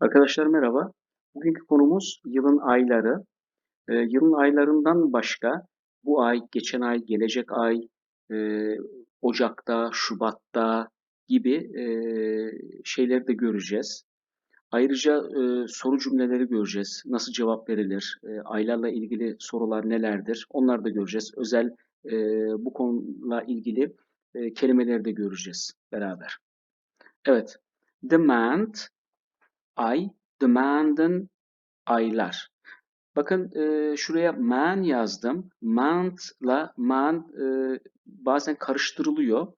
Arkadaşlar merhaba. Bugünkü konumuz yılın ayları. Ee, yılın aylarından başka bu ay, geçen ay, gelecek ay, e, Ocak'ta, Şubat'ta gibi e, şeyleri de göreceğiz. Ayrıca e, soru cümleleri göreceğiz. Nasıl cevap verilir? E, aylarla ilgili sorular nelerdir? Onları da göreceğiz. Özel e, bu konuyla ilgili e, kelimeleri de göreceğiz beraber. Evet. Demand ay, demand'ın aylar. Bakın e, şuraya man yazdım. Month'la man e, bazen karıştırılıyor.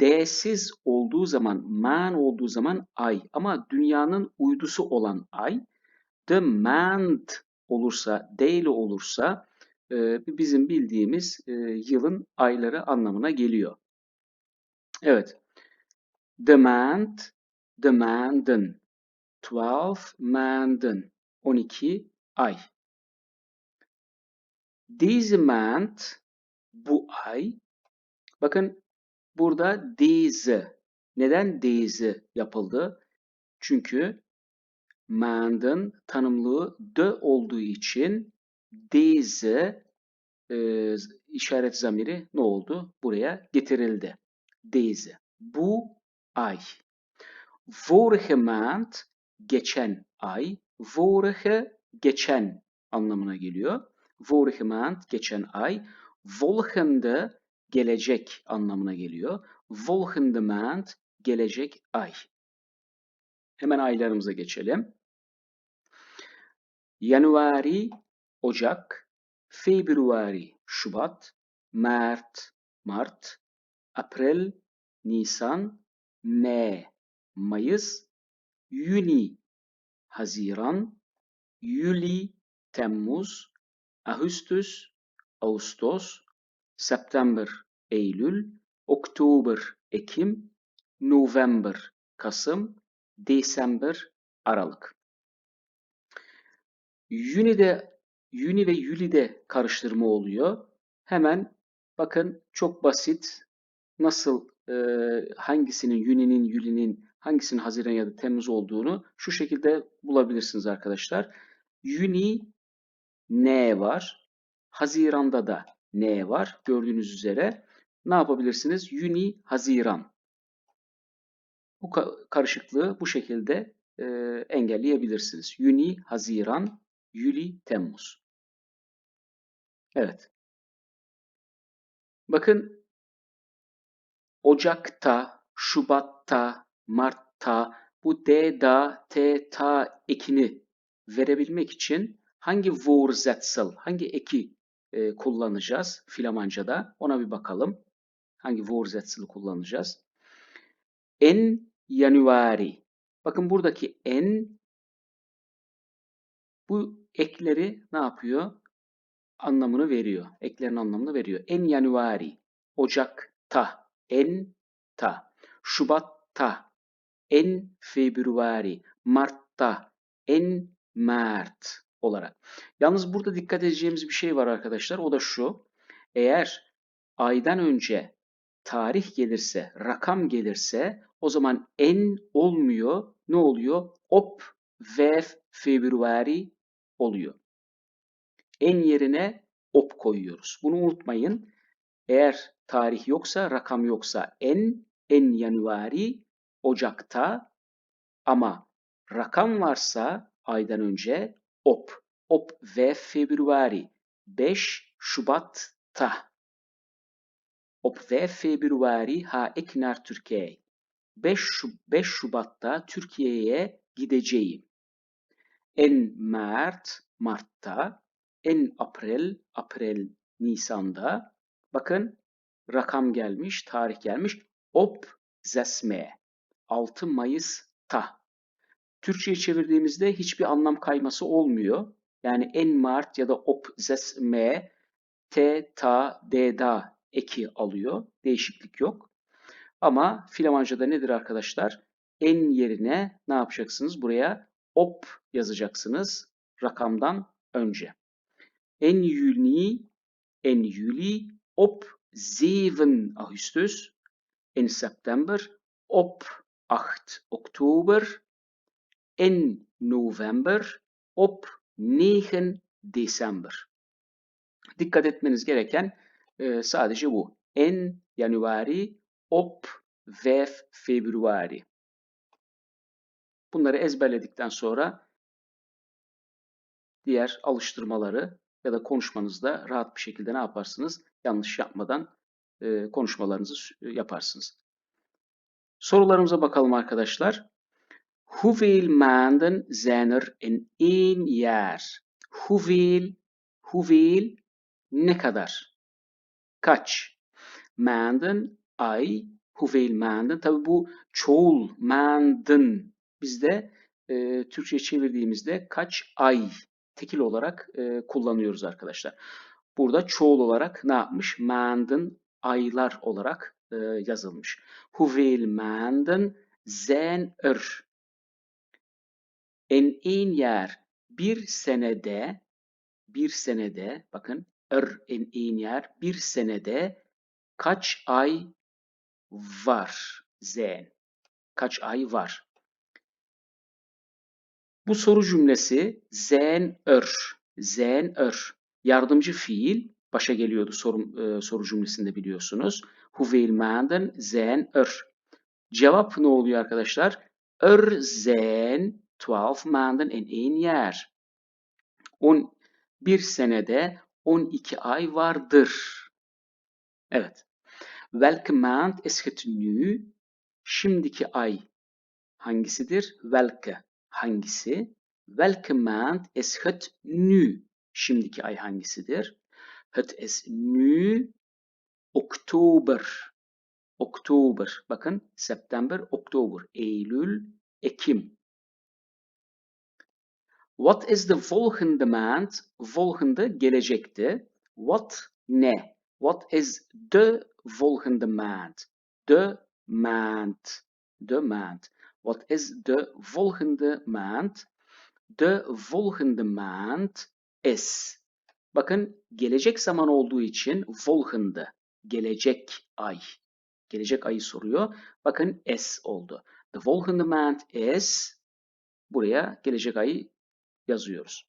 D'siz olduğu zaman, man olduğu zaman ay. Ama dünyanın uydusu olan ay. Demand olursa, değil olursa e, bizim bildiğimiz e, yılın ayları anlamına geliyor. Evet. Demand, demandın. 12 maanden 12 ay. Diese month bu ay. Bakın burada diese. Neden diese yapıldı? Çünkü maanden tanımlığı de olduğu için diese e, işaret zamiri ne oldu? Buraya getirildi. Diese. Bu ay. Vorige maand geçen ay. Vorige geçen anlamına geliyor. Vorige maand geçen ay. Volgende gelecek anlamına geliyor. Volgende maand gelecek ay. Hemen aylarımıza geçelim. Januari Ocak, Februari Şubat, Mart Mart, April Nisan, M Mayıs, Juni Haziran, Juli Temmuz, Ağustos Ağustos, September Eylül, Oktober Ekim, November Kasım, December Aralık. Juni'de Juni ve Juli'de karıştırma oluyor. Hemen bakın çok basit nasıl e, hangisinin Juni'nin, Juli'nin hangisinin Haziran ya da Temmuz olduğunu şu şekilde bulabilirsiniz arkadaşlar. Juni N var. Haziran'da da N var. Gördüğünüz üzere ne yapabilirsiniz? Juni, Haziran. Bu karışıklığı bu şekilde e, engelleyebilirsiniz. Juni, Haziran, Juli, Temmuz. Evet. Bakın Ocak'ta, Şubat'ta, Mart'ta bu D, da, T, ta ekini verebilmek için hangi Vorsätzel, hangi eki e, kullanacağız Flamanca'da? Ona bir bakalım. Hangi Vorsätzel'i kullanacağız? En Januari. Bakın buradaki en bu ekleri ne yapıyor? Anlamını veriyor. Eklerin anlamını veriyor. En Januari. Ocak'ta. En ta. Şubat'ta en Februari, Mart'ta, en Mart olarak. Yalnız burada dikkat edeceğimiz bir şey var arkadaşlar. O da şu. Eğer aydan önce tarih gelirse, rakam gelirse o zaman en olmuyor. Ne oluyor? Op ve Februari oluyor. En yerine op koyuyoruz. Bunu unutmayın. Eğer tarih yoksa, rakam yoksa en, en Januari Ocak'ta ama rakam varsa aydan önce op. Op ve Februari. 5 Şubat'ta. Op ve Februari ha eknar Türkiye. 5, Şub 5 Şubat'ta Türkiye'ye gideceğim. En Mart, Mart'ta. En April, April, Nisan'da. Bakın rakam gelmiş, tarih gelmiş. Op zesme. 6 Mayıs'ta. Türkçe'ye çevirdiğimizde hiçbir anlam kayması olmuyor. Yani en Mart ya da op zes me t ta d da eki alıyor. Değişiklik yok. Ama Flamanca'da nedir arkadaşlar? En yerine ne yapacaksınız? Buraya op yazacaksınız rakamdan önce. En Juni, en Juli, op 7 Augustus, en September, op 8 oktober, en November op 9 December. Dikkat etmeniz gereken e, sadece bu. En Januari op 5 Februari. Bunları ezberledikten sonra diğer alıştırmaları ya da konuşmanızda rahat bir şekilde ne yaparsınız? Yanlış yapmadan e, konuşmalarınızı yaparsınız. Sorularımıza bakalım arkadaşlar. Hoeveel maanden zijn er in één jaar? Hoeveel, hoeveel, ne kadar? Kaç? Maanden, ay, hoeveel maanden. Tabi bu çoğul, maanden. Bizde e, Türkçe çevirdiğimizde kaç ay tekil olarak e, kullanıyoruz arkadaşlar. Burada çoğul olarak ne yapmış? Maanden aylar olarak e, yazılmış. Hoeveel maanden zijn er? En één jaar bir senede bir senede bakın er en één jaar bir senede kaç ay var? Zijn. Kaç ay var? Bu soru cümlesi zen ör, zen ör. Yardımcı fiil başa geliyordu soru, e, soru cümlesinde biliyorsunuz. Hoeveel maanden zijn er? Cevap ne oluyor arkadaşlar? Er zijn 12 maanden in één jaar. On, bir senede 12 ay vardır. Evet. Welke maand is het nu? Şimdiki ay hangisidir? Welke hangisi? Welke maand is het nu? Şimdiki ay hangisidir? Het is nu oktober. Oktober. Bakın September, Oktober, Eylül, Ekim. What is the volgende maand? Volgende gelecekte. What ne? What is de volgende maand? De maand. De maand. Wat is de volgende maand? De volgende maand is. Bakın gelecek zaman olduğu için volgende, gelecek ay. Gelecek ayı soruyor. Bakın s oldu. The volgende maand is buraya gelecek ayı yazıyoruz.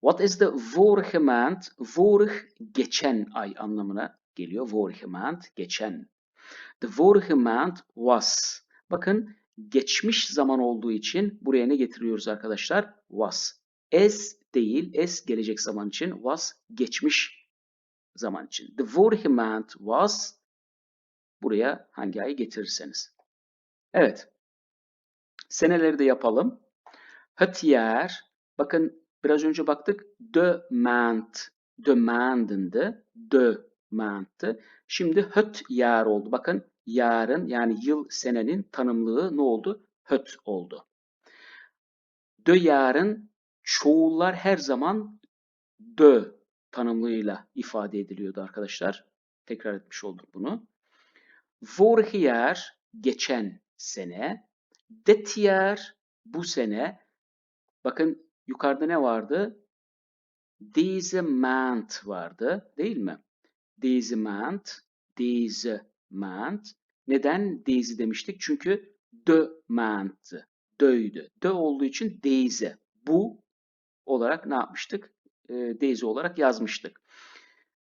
What is the vorige maand? Vorig geçen ay anlamına geliyor. Vorige maand geçen. The vorige maand was. Bakın geçmiş zaman olduğu için buraya ne getiriyoruz arkadaşlar? Was. As değil, as gelecek zaman için, was geçmiş zaman için. The vorige maand was buraya hangi ayı getirirseniz. Evet. Seneleri de yapalım. Jaar, bakın biraz önce baktık. Maandındı. De maandtı. Şimdi het jaar oldu. Bakın yarın yani yıl senenin tanımlığı ne oldu? Höt oldu. Dö yarın çoğullar her zaman dö tanımlığıyla ifade ediliyordu arkadaşlar. Tekrar etmiş olduk bunu. Vorige jaar geçen sene. Jaar bu sene. Bakın yukarıda ne vardı? Deze maand vardı değil mi? Deze maand, deze maand. Neden Daisy demiştik? Çünkü de maand'tı. Dö'ydü. Dö olduğu için Daisy. Bu olarak ne yapmıştık? E, Daisy olarak yazmıştık.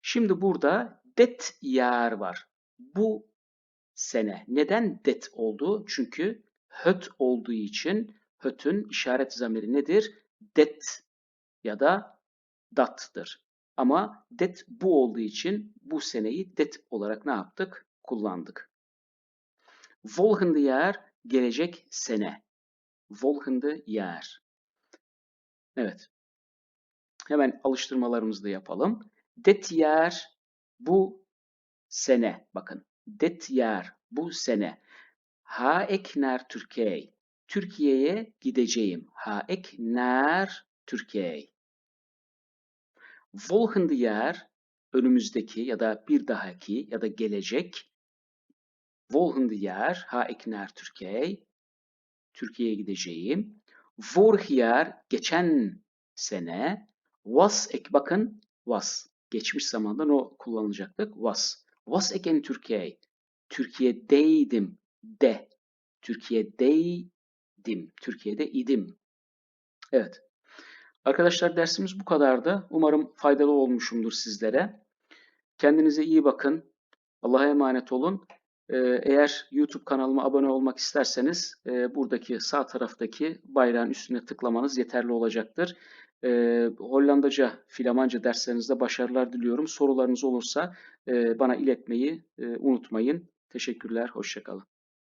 Şimdi burada det yar var. Bu sene. Neden det oldu? Çünkü höt olduğu için hötün işaret zamiri nedir? Det ya da dat'tır. Ama det bu olduğu için bu seneyi det olarak ne yaptık? Kullandık. Volgende jaar gelecek sene. Volgende jaar. Evet. Hemen alıştırmalarımızı da yapalım. Jaar bu sene. Bakın. Jaar bu sene. Ha ik naar Türkiye. Türkiye'ye gideceğim. Ha ik naar Türkiye. Volgende jaar önümüzdeki ya da bir dahaki ya da gelecek Volgende jaar ga ik naar Türkiye. Türkiye'ye gideceğim. Jaar, geçen sene. Was ik, bakın was. Geçmiş zamanda o kullanılacaktık. Was. Was ik in Türkiye. Türkiye'deydim. De. Türkiye'deydim. Türkiye'de idim. Evet. Arkadaşlar dersimiz bu kadardı. Umarım faydalı olmuşumdur sizlere. Kendinize iyi bakın. Allah'a emanet olun. Ee, Eğer YouTube kanalıma abone olmak isterseniz e, buradaki sağ taraftaki bayrağın üstüne tıklamanız yeterli olacaktır. Ee, Hollandaca, Flamanca derslerinizde başarılar diliyorum. Sorularınız olursa e, bana iletmeyi e, unutmayın. Teşekkürler, hoşça kalın.